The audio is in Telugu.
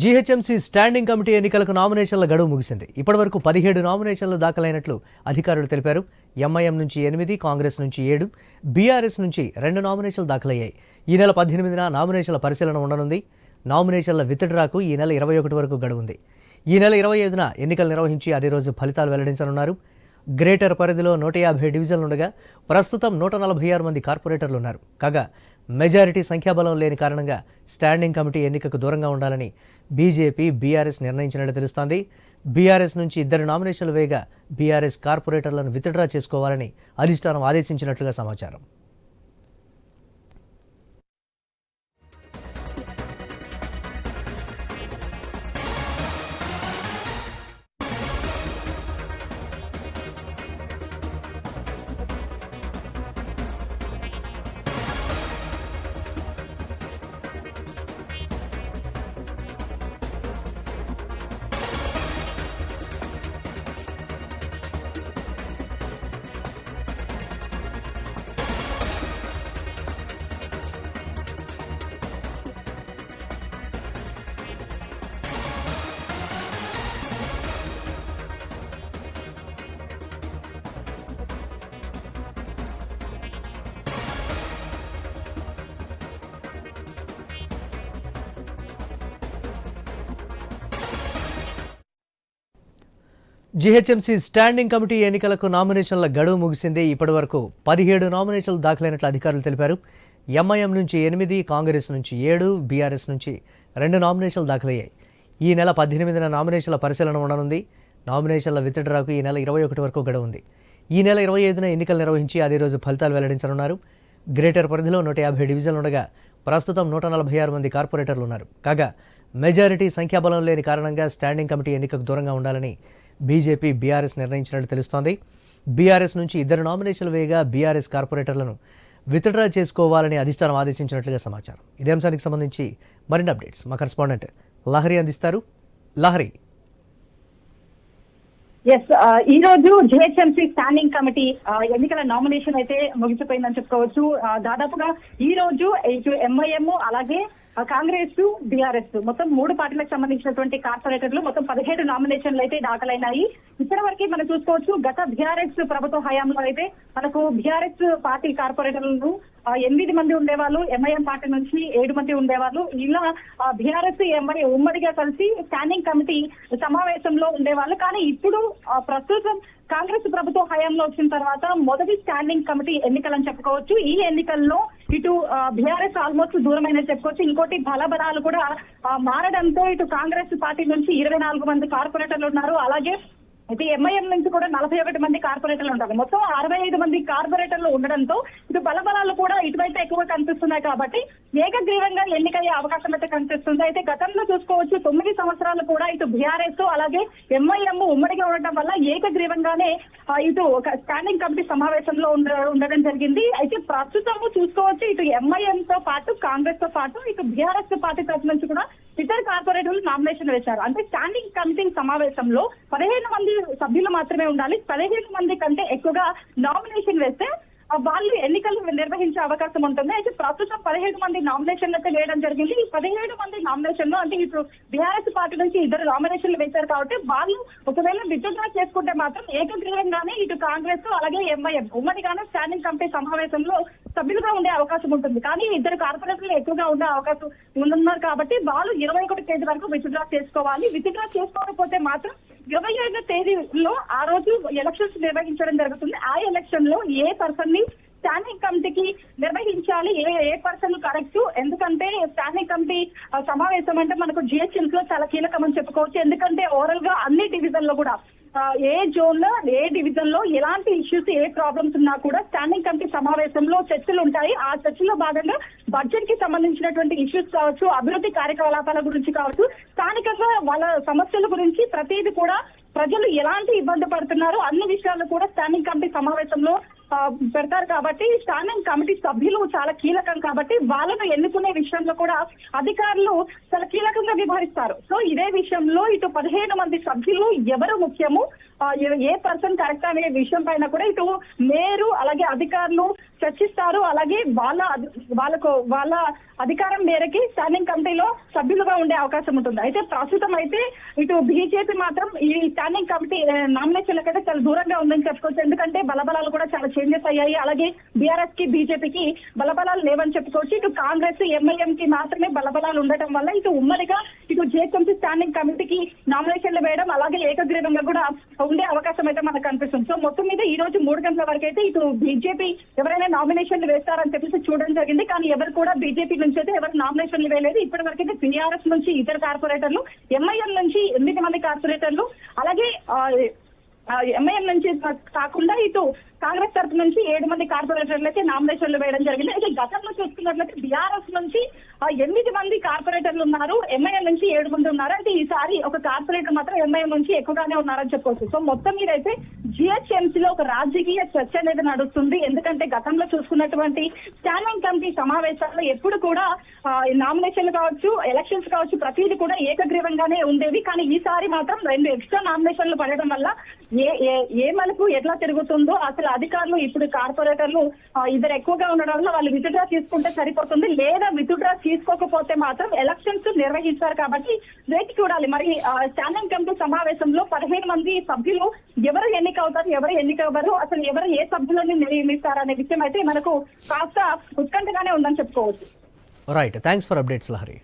జీహెచ్ఎంసీ స్టాండింగ్ కమిటీ ఎన్నికలకు నామినేషన్ల గడువు ముగిసింది. ఇప్పటివరకు పదిహేడు నామినేషన్లు దాఖలైనట్లు అధికారులు తెలిపారు. ఎంఐఎం నుంచి ఎనిమిది కాంగ్రెస్ నుంచి ఏడు బీఆర్ఎస్ నుంచి రెండు నామినేషన్లు దాఖలయ్యాయి. ఈ నెల పద్దెనిమిదిన నామినేషన్ల పరిశీలన ఉండనుంది. నామినేషన్ల విత్డ్రాకు ఈ నెల ఇరవై ఒకటి వరకు గడువు ఉంది ఈ నెల ఇరవై ఐదున ఎన్నికలు నిర్వహించి అదే రోజు ఫలితాలు వెల్లడించనున్నారు. గ్రేటర్ పరిధిలో నూట యాభై డివిజన్లు ఉండగా ప్రస్తుతం నూట నలభై ఆరు మంది కార్పొరేటర్లు ఉన్నారు కాగా మెజారిటీ సంఖ్యాబలం లేని కారణంగా స్టాండింగ్ కమిటీ ఎన్నికకు దూరంగా ఉండాలని బీజేపీ బీఆర్ఎస్ నిర్ణయించినట్లు తెలుస్తోంది. బీఆర్ఎస్ నుంచి ఇద్దరు నామినేషన్లు వేయగా బీఆర్ఎస్ కార్పొరేటర్లను విత్డ్రా చేసుకోవాలని అధిష్టానం ఆదేశించినట్లుగా సమాచారం. జీహెచ్ఎంసీ స్టాండింగ్ కమిటీ ఎన్నికలకు నామినేషన్ల గడువు ముగిసింది. ఇప్పటి వరకు పదిహేడు నామినేషన్లు దాఖలైనట్లు అధికారులు తెలిపారు. ఎంఐఎం నుంచి ఎనిమిది కాంగ్రెస్ నుంచి ఏడు బీఆర్ఎస్ నుంచి రెండు నామినేషన్లు దాఖలయ్యాయి. ఈ నెల పద్దెనిమిదిన నామినేషన్ల పరిశీలన ఉండనుంది. నామినేషన్ల విత్డ్రాకు ఈ నెల ఇరవై ఒకటి వరకు గడువు ఉంది. ఈ నెల ఇరవై ఐదున ఎన్నికలు నిర్వహించి అదే రోజు ఫలితాలు వెల్లడించనున్నారు. గ్రేటర్ పరిధిలో నూట యాభై డివిజన్లు ఉండగా ప్రస్తుతం నూట నలభై ఆరు మంది కార్పొరేటర్లు ఉన్నారు. కాగా మెజారిటీ సంఖ్యాబలం లేని కారణంగా స్టాండింగ్ కమిటీ ఎన్నికకు దూరంగా ఉండాలని బీజేపీ బీఆర్ఎస్ నిర్ణయించినట్లు తెలుస్తోంది. బీఆర్ఎస్ నుంచి ఇద్దరు నామినేషన్లు వేయగా బీఆర్ఎస్ కార్పొరేటర్లను విత్డ్రా చేసుకోవాలని అధిష్టానం ఆదేశించినట్లుగా సమాచారం. ఇదే అంశానికి సంబంధించి మరిన్ని అప్డేట్స్ మా కరెస్పాండెంట్ లహరి అందిస్తారు. లహరి. ఎస్ ఈ రోజు జిహెచ్ఎంసీ స్టాండింగ్ కమిటీ ఎన్నికల నామినేషన్ అయితే ముగిసిపోయిందని చెప్పుకోవచ్చు. దాదాపుగా ఈ రోజు ఇటు ఎంఐఎం అలాగే కాంగ్రెస్ బీఆర్ఎస్ మొత్తం మూడు పార్టీలకు సంబంధించినటువంటి కార్పొరేటర్లు మొత్తం పదిహేడు నామినేషన్లు అయితే దాఖలైనాయి. ఇప్పటి వరకు మనం చూసుకోవచ్చు గత బీఆర్ఎస్ ప్రభుత్వ హయాంలో అయితే మనకు బీఆర్ఎస్ పార్టీ కార్పొరేటర్లు ఎనిమిది మంది ఉండేవాళ్ళు ఎంఐఎం పార్టీ నుంచి ఏడు మంది ఉండేవాళ్ళు. ఇలా బీఆర్ఎస్ ఎంఐ ఉమ్మడిగా కలిసి స్టాండింగ్ కమిటీ సమావేశంలో ఉండేవాళ్ళు. కానీ ఇప్పుడు ప్రస్తుతం కాంగ్రెస్ ప్రభుత్వ హయాంలో వచ్చిన తర్వాత మొదటి స్టాండింగ్ కమిటీ ఎన్నికలని చెప్పుకోవచ్చు. ఈ ఎన్నికల్లో ఇటు బీఆర్ఎస్ ఆల్మోస్ట్ దూరమైన చెప్పుకోవచ్చు. ఇంకోటి బలబలాలు కూడా మారడంతో ఇటు కాంగ్రెస్ పార్టీ నుంచి ఇరవై నాలుగు మంది కార్పొరేటర్లు ఉన్నారు. అలాగే అయితే ఎంఐఎం నుంచి కూడా నలభై ఒకటి మంది కార్పొరేటర్లు ఉంటారు మొత్తం అరవై ఐదు మంది కార్పొరేటర్లు ఉండడంతో ఇటు బలబలాలు కూడా ఇటువైతే ఎక్కువ కనిపిస్తున్నాయి కాబట్టి ఏకగ్రీవంగా ఎన్నికయ్యే అవకాశం అయితే కనిపిస్తుంది. అయితే గతంలో చూసుకోవచ్చు తొమ్మిది సంవత్సరాలు కూడా ఇటు బీఆర్ఎస్ అలాగే ఎంఐఎం ఉమ్మడిగా ఉండటం వల్ల ఏకగ్రీవంగానే ఇటు ఒక స్టాండింగ్ కమిటీ సమావేశంలో ఉండ- ఉండడం జరిగింది. అయితే ప్రస్తుతము చూసుకోవచ్చు ఇటు ఎంఐఎం తో పాటు కాంగ్రెస్తో పాటు ఇటు బీఆర్ఎస్ పార్టీ తరఫు నుంచి కూడా ఇతర కార్పొరేటర్లు నామినేషన్ వేశారు. అంటే స్టాండింగ్ కమిటీ సమావేశంలో పదిహేను మంది సభ్యులు మాత్రమే ఉండాలి. పదిహేను మంది కంటే ఎక్కువగా నామినేషన్ వేస్తే వాళ్ళు ఎన్నికలు నిర్వహించే అవకాశం ఉంటుంది. అయితే ప్రస్తుతం పదిహేడు మంది నామినేషన్లు అయితే వేయడం జరిగింది. ఈ పదిహేడు మంది నామినేషన్లు అంటే ఇప్పుడు బీఆర్ఎస్ పార్టీ నుంచి ఇద్దరు నామినేషన్లు వేశారు కాబట్టి వాళ్ళు ఒకవేళ విత్డ్రా చేసుకుంటే మాత్రం ఏకగ్రీవంగానే ఇటు కాంగ్రెస్ అలాగే ఎంఐఎం ఉమ్మడిగానే స్టాండింగ్ కమిటీ సమావేశంలో సభ్యులుగా ఉండే అవకాశం ఉంటుంది. కానీ ఇద్దరు కార్పొరేటర్లు ఎక్కువగా ఉండే అవకాశం ఉన్నారు కాబట్టి వాళ్ళు ఇరవై ఒకటి తేదీ వరకు విత్డ్రా చేసుకోవాలి. విత్డ్రా చేసుకోకపోతే మాత్రం ఇరవై ఐదో తేదీలో ఆ రోజు ఎలక్షన్స్ నిర్వహించడం జరుగుతుంది. ఆ ఎలక్షన్లో ఏ పర్సన్ని స్టాండింగ్ కమిటీకి నిర్వహించాలి? ఏ ఏ పర్సన్ కరెక్ట్ ఎందుకంటే స్టాండింగ్ కమిటీ సమావేశం అంటే మనకు జిహెచ్ఎంస్లో చాలా కీలకం అని చెప్పుకోవచ్చు. ఎందుకంటే ఓవరాల్గా అన్ని డివిజన్లో కూడా ఏ జోన్లో ఏ డివిజన్లో ఎలాంటి ఇష్యూస్ ఏ ప్రాబ్లమ్స్ ఉన్నా కూడా స్టాండింగ్ కమిటీ సమావేశంలో చర్చలు ఉంటాయి. ఆ చర్చలో భాగంగా బడ్జెట్కి సంబంధించినటువంటి ఇష్యూస్ కావచ్చు అభివృద్ధి కార్యకలాపాల గురించి కావచ్చు స్థానికంగా వాళ్ళ సమస్యల గురించి ప్రతిదీ కూడా ప్రజలు ఎలాంటి ఇబ్బంది పడుతున్నారో అన్ని విషయాలు కూడా స్టాండింగ్ కమిటీ సమావేశంలో పెడతారు కాబట్టి స్టాండింగ్ కమిటీ సభ్యులు చాలా కీలకం కాబట్టి వాళ్ళను ఎన్నుకునే విషయంలో కూడా అధికారులు చాలా కీలకంగా వ్యవహరిస్తారు. సో ఇదే విషయంలో ఇటు పదిహేను మంది సభ్యులు ఎవరు ముఖ్యము? ఏ- పర్సన్ కరెక్ట్ అనే విషయం పైన కూడా ఇటు మేరు అలాగే అధికారులు చర్చిస్తారు. అలాగే వాళ్ళ వాళ్ళకు వాళ్ళ అధికారం మేరకి స్టాండింగ్ కమిటీలో సభ్యులుగా ఉండే అవకాశం ఉంటుంది. అయితే ప్రస్తుతం అయితే ఇటు బీజేపీ మాత్రం ఈ స్టాండింగ్ కమిటీ నామినేషన్లకు అయితే చాలా దూరంగా ఉందని చెప్పుకోవచ్చు. ఎందుకంటే బలబలాలు కూడా చాలా చేంజెస్ అయ్యాయి. అలాగే బీఆర్ఎస్కి బీజేపీకి బలబలాలు లేవని చెప్పుకోవచ్చు. ఇటు కాంగ్రెస్ ఎంఐఎం కి మాత్రమే బలబలాలు ఉండటం వల్ల ఇటు ఉమ్మడిగా ఇటు జేఎంసీ స్టాండింగ్ కమిటీకి నామినేషన్లు వేయడం అలాగే ఏకగ్రీవంగా కూడా ఉండే అవకాశం అయితే మనకు కనిపిస్తుంది. సో మొత్తం మీద ఈ రోజు మూడు గంటల వరకు అయితే ఇటు బీజేపీ ఎవరైనా నామినేషన్లు వేస్తారని చెప్పేసి చూడడం జరిగింది. కానీ ఎవరు కూడా బీజేపీ నుంచి అయితే ఎవరు నామినేషన్లు వేయలేదు. ఇప్పటి వరకు అయితే టీఆర్ఎస్ నుంచి ఇతర కార్పొరేటర్లు ఎంఐఎం నుంచి ఎనిమిది మంది కార్పొరేటర్లు అలాగే ఎంఐఎం నుంచి కాకుండా ఇటు కాంగ్రెస్ తరపు నుంచి ఏడు మంది కార్పొరేటర్లు అయితే నామినేషన్లు వేయడం జరిగింది. అయితే గతంలో చూసుకున్నట్లయితే బీఆర్ఎస్ నుంచి ఎనిమిది మంది కార్పొరేటర్లు ఉన్నారు. ఎంఐఎం నుంచి ఏడు మంది ఉన్నారు. అంటే ఈసారి ఒక కార్పొరేటర్ మాత్రం ఎంఐఎం నుంచి ఎక్కువగానే ఉన్నారని చెప్పొచ్చు. సో మొత్తం మీద అయితే జిహెచ్ఎంసీ లో ఒక రాజకీయ చర్చ అనేది నడుస్తుంది. ఎందుకంటే గతంలో చూసుకున్నటువంటి స్టాండింగ్ కమిటీ సమావేశాల్లో ఎప్పుడు కూడా నామినేషన్లు కావచ్చు ఎలక్షన్స్ కావచ్చు ప్రతిదీ కూడా ఏకగ్రీవంగానే ఉండేవి. కానీ ఈసారి మాత్రం రెండు ఎక్స్ట్రా నామినేషన్లు పడడం వల్ల ఏ ఏ ఏ మలుపు ఎట్లా తిరుగుతుందో అసలు అధికారులు ఇప్పుడు కార్పొరేటర్లు ఇద్దరు ఎక్కువగా ఉండడం వల్ల వాళ్ళు విత్డ్రా తీసుకుంటే సరిపోతుంది. లేదా విత్డ్రా తీసుకోకపోతే మాత్రం ఎలక్షన్స్ నిర్వహిస్తారు కాబట్టి వేచి చూడాలి. మరి స్టాండింగ్ కమిటీ సమావేశంలో పదిహేను మంది సభ్యులు ఎవరు ఎన్నిక అవుతారు ఎవరు ఎన్నిక అవ్వరు అసలు ఎవరు ఏ సభ్యులని నియమిస్తారు అనే విషయం అయితే మనకు కాస్త ఉత్కంఠగానే ఉందని చెప్పుకోవచ్చు. Right thanks for updates Lahari